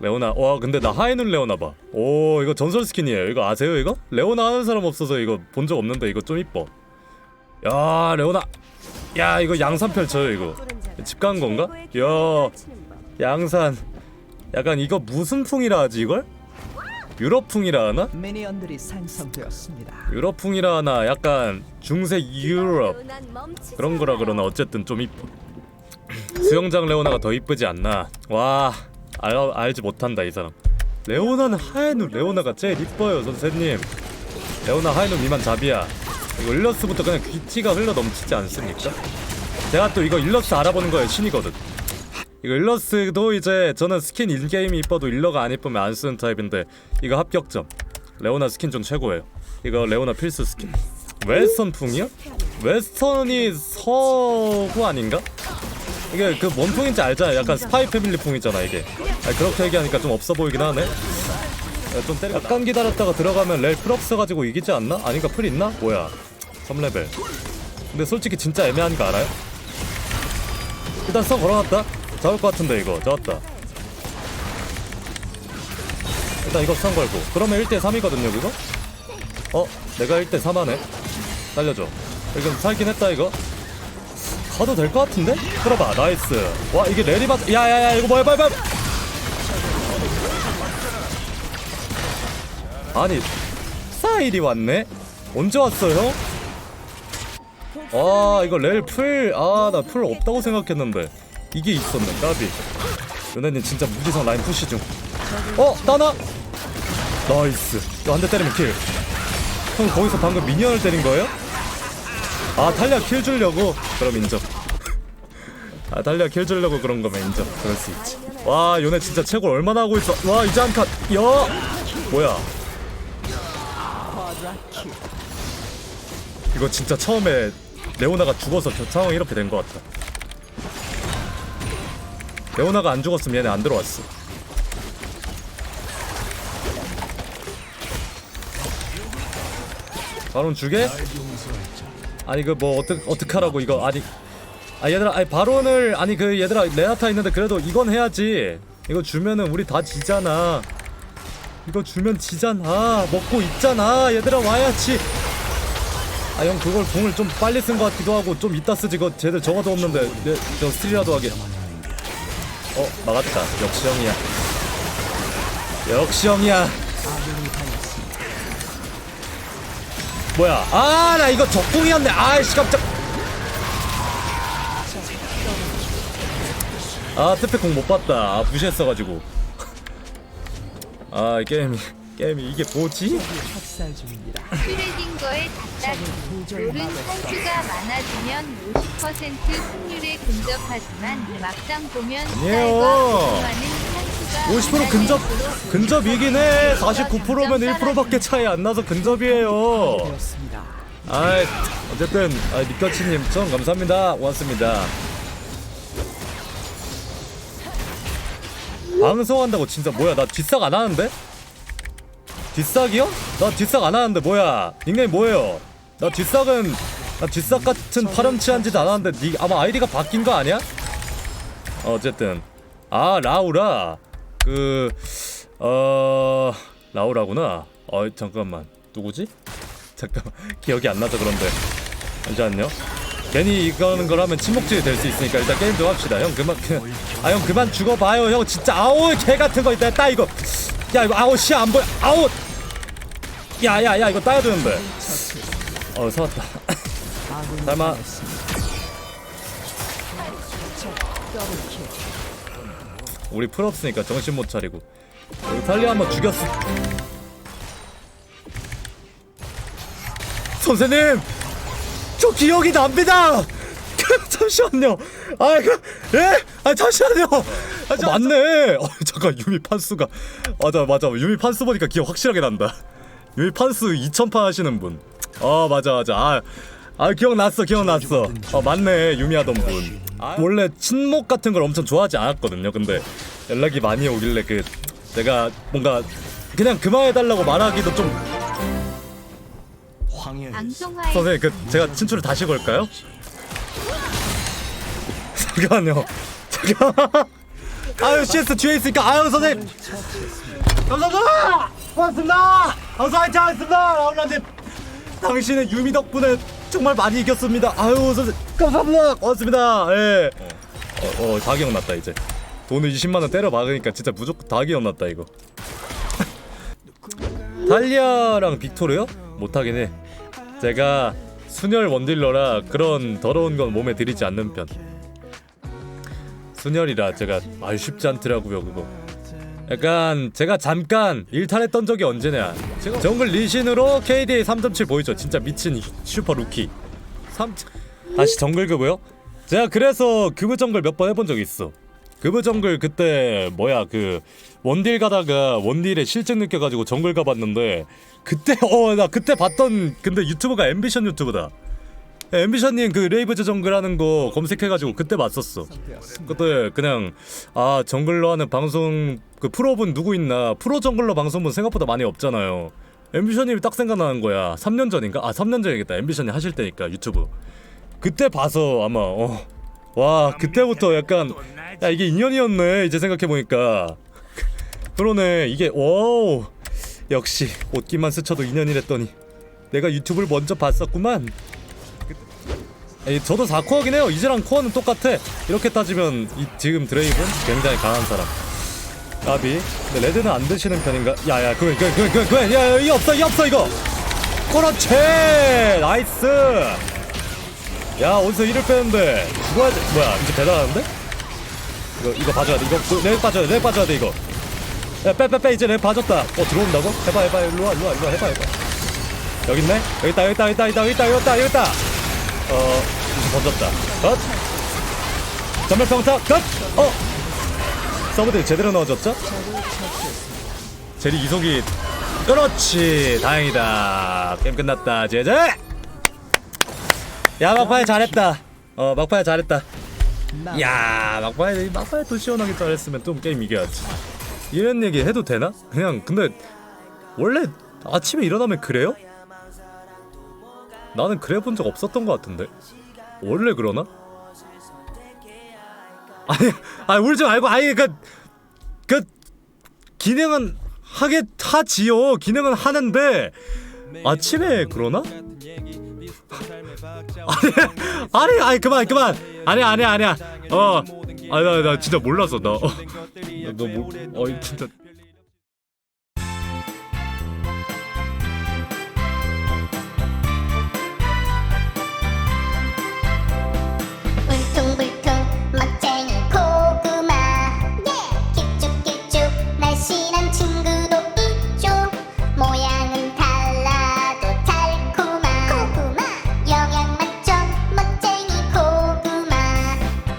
레오나 와 근데 나 하이눈 레오나 봐오 이거 전설 스킨이에요. 이거 아세요 이거? 레오나 하는 사람 없어서 이거 본 적 없는데 이거 좀 이뻐. 야 레오나. 야 이거 양산 펼쳐요 이거. 집 간 건가? 야 양산. 약간 이거 무슨 풍이라 하지 이걸? 유럽풍이라 하나? 유럽풍이라 하나. 약간 중세 유럽. 그런 거라 그러나 어쨌든 좀 이뻐. 수영장 레오나가 더 이쁘지 않나. 와 알, 알지 못한다 이 사람. 레오나는 하얀눈 레오나가 제일 이뻐요 선생님. 레오나 하얀눈 미만 잡이야. 이거 일러스부터 그냥 귀티가 흘러 넘치지 않습니까? 제가 또 이거 일러스 알아보는 거에 신이거든. 이거 일러스도 이제 저는 스킨 인게임이 이뻐도 일러가 안 이쁘면 안 쓰는 타입인데 이거 합격점. 레오나 스킨 좀 최고예요. 이거 레오나 필수 스킨. 웨스턴 풍이요? 웨스턴이 서구 아닌가? 이게 그뭔 풍인지 알잖아요. 약간 스파이 패밀리 풍이잖아 이게. 아니, 그렇게 얘기하니까 좀 없어 보이긴 하네. 야, 좀 때려. 약간 기다렸다가 들어가면 렐풀 없어가지고 이기지 않나? 아닌가? 풀 있나? 뭐야. 3레벨. 근데 솔직히 진짜 애매한 거 알아요? 일단 써 걸어놨다? 잡을 것 같은데 이거. 잡았다. 일단 이거 선 걸고. 그러면 1대 3이거든요 그거? 어? 내가 1대 3 하네. 날려줘. 이건 살긴 했다 이거 가도 될 것 같은데? 끌어봐 나이스 와 이게 레리 받 야야야 이거 뭐야 빨리 빨리 아니 사일이 왔네? 언제 왔어 형? 아 이거 렐 풀 아 나 풀 없다고 생각했는데 이게 있었네 까비 연애님 진짜 무지성 라인 푸시 중 어? 따나? 나이스 한 대 때리면 킬 형 거기서 방금 미니언을 때린 거예요? 아 탈리아 킬 주려고? 그럼 인정. 아 탈리아 킬 주려고 그런 거면 인정. 그럴 수 있지. 와 요네 진짜 최고 얼마나 하고 있어. 와 이제 한칸. 야 뭐야. 이거 진짜 처음에 레오나가 죽어서 저 상황이 이렇게 된 것 같다 레오나가 안 죽었으면 얘네 안 들어왔어. 바론 주게? 아니 그 뭐 어떡 어떡하라고 이거. 아니 아 얘들아 아니 바론을 아니 그 얘들아 레나타 있는데 그래도 이건 해야지. 이거 주면은 우리 다 지잖아. 이거 주면 지잖아. 먹고 있잖아. 얘들아 와야지. 아 형 그걸 공을 좀 빨리 쓴 것 같기도 하고 좀 이따 쓰지. 그거 쟤들 적어도 없는데 내, 저 스틸이라도 하게. 어 막았다. 역시 형이야. 역시 형이야. 뭐야 아 나 이거 적궁이었네 아이씨 깜짝 아 특패 공못 봤다 아 무시했어가지고 아이 게임이 게임이 이게 뭐지? 학살 중입니다. 슈레딩거의 답답 수 선수가 많아지면 50% 승률에 근접하지만 막상 보면 아니에요. 선수가 50% 근접 근접이긴 해 49%면 1%밖에 차이 안 나서 근접이에요. 아 어쨌든 아, 니꺼치님 전 감사합니다 고맙습니다 방송한다고 진짜 뭐야 나 뒷삭 안 하는데? 뒷삭이요? 나 뒷삭 안 하는데 뭐야 닉네임 뭐예요? 나 뒷삭은 나 뒷삭 같은 파렴치한 짓 안 하는데 니 아마 아이디가 바뀐 거 아니야? 어쨌든 아 라우라 그 어 라우라구나. 어 잠깐만. 누구지? 잠깐만. 기억이 안 나서 그런데. 잠시만요 괜히 이거는 걸 하면 침묵질이 될수 있으니까 일단 게임 좀 합시다. 형 그만 아형 그만 죽어봐요. 형 진짜 아우 개 같은 거 있다 따 이거. 야 이거 아우 시야 안 보여. 아우 야야 야 이거 따야 되는데. 어 살았다. 설마. 우리 풀 없으니까 정신 못 차리고. 탈리 한번 죽였어. 선생님! 저 기억이 납니다! 잠시만요. 아 그 예? 아 잠시만요. 아, 저, 맞네. 어, 잠깐 유미 판수가. 맞아 맞아. 유미 판수 보니까 기억 확실하게 난다. 유미 판수 2000판 하시는 분아 맞아 맞아. 아, 아 기억났어 기억났어. 어 맞네 유미 하던 분 원래 친목 같은 걸 엄청 좋아하지 않았거든요. 근데 연락이 많이 오길래 그 내가 뭔가 그냥 그만해달라고 말하기도 좀 황해. 선생님 그 제가 친추를 다시 걸까요? 잠깐만요. 잠깐 아유 CS 뒤에 있으니까. 아유 선생님. 감사합니다. 고맙습니다. 어서 화이팅 하겠습니다. 라울라님 당신의 유미 덕분에 정말 많이 이겼습니다. 아유 선생님 감사합니다 고맙습니다. 예. 어, 어, 다 기억났다 이제. 돈을 20만 원 때려 박으니까 진짜 무조건 다 기억났다 이거. 달리아랑 빅토르요? 못하긴 해. 제가 순혈 원딜러라 그런 더러운 건 몸에 들이지 않는 편. 순혈이라 제가 아유 쉽지 않더라고요 그거 약간 제가 잠깐 일탈했던 적이 언제냐. 정글 리신으로 KDA 3.7 보이죠? 진짜 미친 슈퍼 루키. 3 다시 정글 급어요? 제가 그래서 급여 정글 몇 번 해본 적 있어. 급여 정글 그때 뭐야 그 원딜 가다가 원딜에 실증 느껴가지고 정글 가봤는데 그때 어 나 그때 봤던 근데 유튜브가 앰비션 유튜브다 앰비션님 그 레이브즈 정글 하는 거 검색해가지고 그때 봤었어. 그때 그냥 아 정글러 하는 방송 그 프로분 누구 있나? 프로 정글러 방송분 생각보다 많이 없잖아요. 앰비션님이 딱 생각나는 거야. 3년 전인가? 아 3년 전이겠다. 앰비션이 하실 때니까 유튜브. 그때 봐서 아마 어. 와 그때부터 약간 야 이게 인연이었네 이제 생각해보니까. 그러네 이게 와우. 역시 옷기만 스쳐도 인연이랬더니. 내가 유튜브를 먼저 봤었구만 에이, 저도 4코어긴 해요. 이제랑 코어는 똑같아. 이렇게 따지면 이, 지금 드레이브는 굉장히 강한 사람. 까비 근데 레드는 안 드시는 편인가? 야야 그거 그거 그거 그거 그거 야 이거 없어 이거 없어 이거. 그렇지! 나이스! 야 어디서 일을 빼는데. 뭐야 뭐야 이제 배달하는데? 이거 이거 봐줘야 돼. 이거 그, 렉 빠져야 돼렉 빠져야 돼 이거. 야빼 빼빼 이제 렉 빠졌다. 어 들어온다고? 해봐 해봐 일로와 일로와 일로와 해봐 해봐. 있다 여기 있다 여기 있다 여기 있다 여기 있다 여기 있다 여기 있다. 어 던졌다. 컷. 전멸평타 컷 어. 서브들 제대로 넣어줬죠? 제리 이속이 그렇지. 다행이다. 게임 끝났다. 제제. 야 막판에 잘했다. 어 막판에 잘했다. 야 막판에 막판에 또 시원하게 잘했으면 또 게임 이겨야지. 이런 얘기 해도 되나? 그냥 근데 원래 아침에 일어나면 그래요? 나는 그래 본 적 없었던 것 같은데 원래 그러나? 아니 아니 울지 말고 아니 그그 기능은 하게 하지요. 기능은 하는데 아침에 그러나? 아니 아니 아니 그만 그만. 아니 아니 아니야. 어 아니 나, 나 진짜 몰랐어 나. 어, 너뭐 어이 진짜